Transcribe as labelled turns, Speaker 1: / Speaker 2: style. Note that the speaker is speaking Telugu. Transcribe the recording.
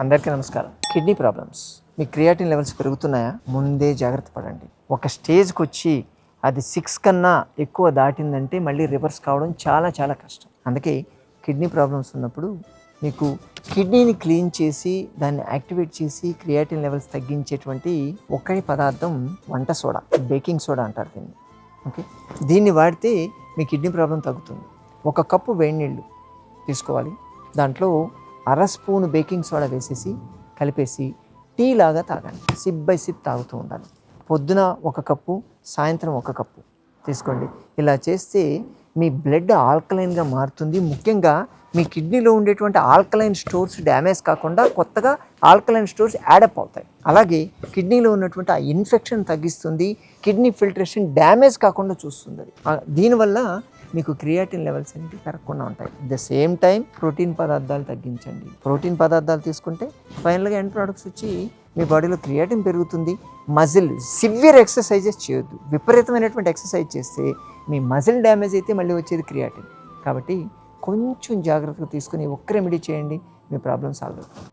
Speaker 1: అందరికీ నమస్కారం. Kidney problems. మీ క్రియాటిన్ లెవెల్స్ పెరుగుతున్నాయా? ముందే జాగ్రత్త పడండి. ఒక స్టేజ్కి వచ్చి అది సిక్స్ కన్నా ఎక్కువ దాటిందంటే మళ్ళీ రివర్స్ కావడం చాలా చాలా కష్టం. అందుకే కిడ్నీ ప్రాబ్లమ్స్ ఉన్నప్పుడు మీకు కిడ్నీని క్లీన్ చేసి దాన్ని యాక్టివేట్ చేసి క్రియాటిన్ లెవెల్స్ తగ్గించేటువంటి ఒకే పదార్థం వంట సోడా బేకింగ్ సోడా అంటారు దీన్ని. ఓకే? దీన్ని వాడితే మీ కిడ్నీ ప్రాబ్లం తగ్గుతుంది. ఒక కప్పు వేడి నీళ్ళు తీసుకోవాలి. దాంట్లో అర స్పూన్ బేకింగ్ సోడా వేసేసి కలిపేసి టీ లాగా తాగండి. సిప్ బై సిప్ తాగుతూ ఉండాలి. పొద్దున ఒక కప్పు సాయంత్రం ఒక కప్పు తీసుకోండి. ఇలా చేస్తే మీ బ్లడ్ ఆల్కలైన్గా మారుతుంది. ముఖ్యంగా మీ కిడ్నీలో ఉండేటువంటి ఆల్కలైన్ స్టోర్స్ డ్యామేజ్ కాకుండా కొత్తగా ఆల్కలైన్ స్టోర్స్ యాడప్ అవుతాయి. అలాగే కిడ్నీలో ఉన్నటువంటి ఆ ఇన్ఫెక్షన్ తగ్గిస్తుంది. కిడ్నీ ఫిల్టరేషన్ డ్యామేజ్ కాకుండా చూస్తుంది. అది. దీనివల్ల మీకు క్రియాటిన్ లెవెల్స్ అనేవి పెరగకుండా ఉంటాయి. ద సేమ్ టైం ప్రోటీన్ పదార్థాలు తగ్గించండి. ప్రోటీన్ పదార్థాలు తీసుకుంటే ఫైనల్గా ఎండ్ ప్రోడక్ట్స్ వచ్చి మీ బాడీలో క్రియాటిన్ పెరుగుతుంది. మజిల్ సివియర్ ఎక్సర్సైజెస్ చేయొద్దు. విపరీతమైనటువంటి ఎక్సర్సైజ్ చేస్తే మీ మజిల్ డ్యామేజ్ అయితే మళ్ళీ వచ్చేది క్రియాటిన్. కాబట్టి కొంచెం జాగ్రత్తగా తీసుకుని ఒక్క రెమెడీ చేయండి. మీ ప్రాబ్లం సాల్వ్ అవుతుంది.